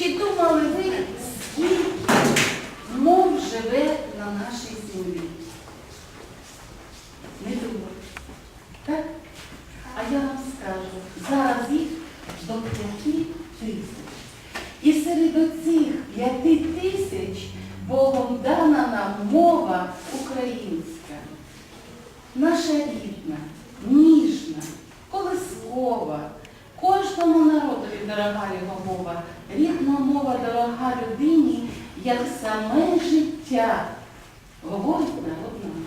Чи думали ви, скільки мов живе на нашій землі? Не думали. Так? А я вам скажу, зараз їх до п'яти тисяч. І серед оцих п'яти тисяч Богом дана нам мова українська. Наша рідна, дорога його мова, рідна мова дорога людині, як саме життя, говорить народна мова.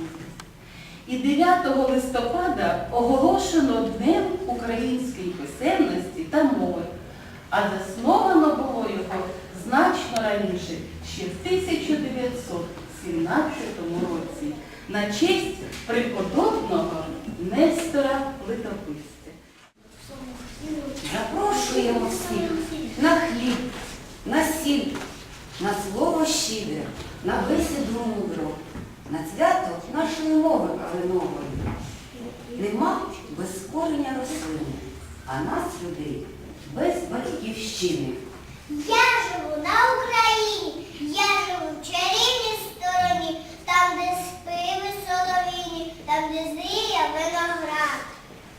І 9 листопада оголошено Днем української писемності та мови, а засновано було його значно раніше, ще в 1917 році, на честь преподобного Нестора Литописця. Запрошуємо всіх на хліб, на сіль, на слово щедре, на бесіду мудру, на свято нашої мови калинової. Нема без кореня рослини, а нас, людей, без батьківщини. Я живу на Україні, я живу в чарівній стороні, там, де спиви соловіні, там, де зріє виноград.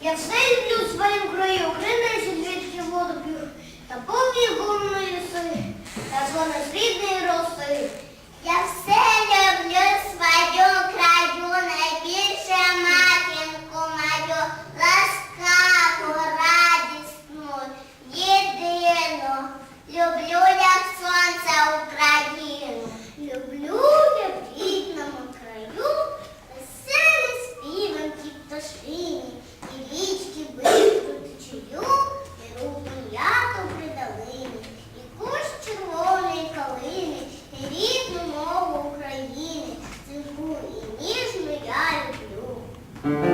Я все люблю своїм краю, криниці п'ю, та повні гумної ліси, та роси. Я все люблю свою краю, найбільше матінку мою, ласкаву, радісну, єдину. Люблю, як сонце Україну. Люблю я в рідному краю, веселі співанки пташині, люблю. Зацвітає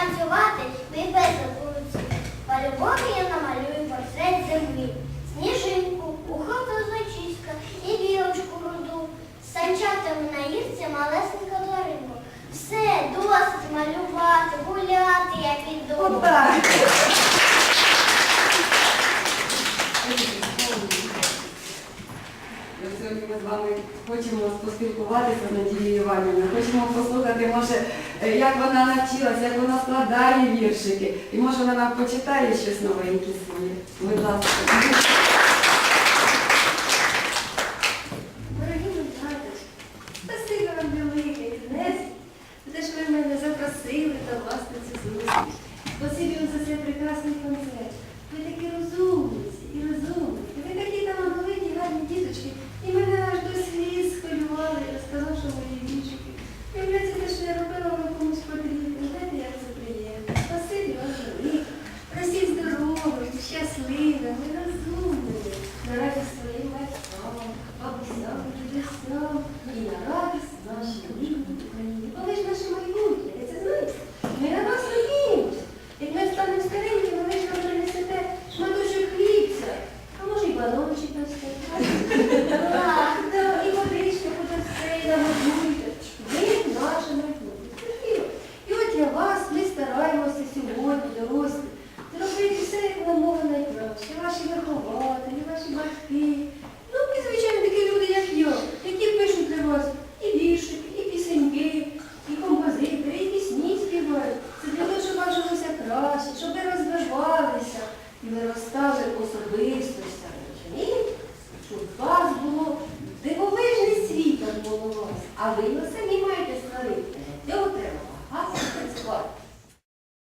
танцювати, мій песик у руці. По любові я намалюю портрет землі, сніжинку, ухото зачіска і білочку руду. З санчатами на гірці малесенька тваринку. Все, досить малювати, гуляти, я піду. Отак. І Сьогодні ми з вами хочемо поспілкуватися з Надією Іванівною, хочемо послухати, Е, як вона навчилася, як вона складає віршики. І може вона нам почитає щось новеньке своє. Будь ласка. Дорогі татусь, спасибі вам великий кінець, за те, що ви мене запросили та власне цю. Спасибі вам за цей прекрасний концерт. Ви такі розумні і розумні. Ви такі талановиті, гарні діточки. І мене аж до сліз хвилювали і розказали.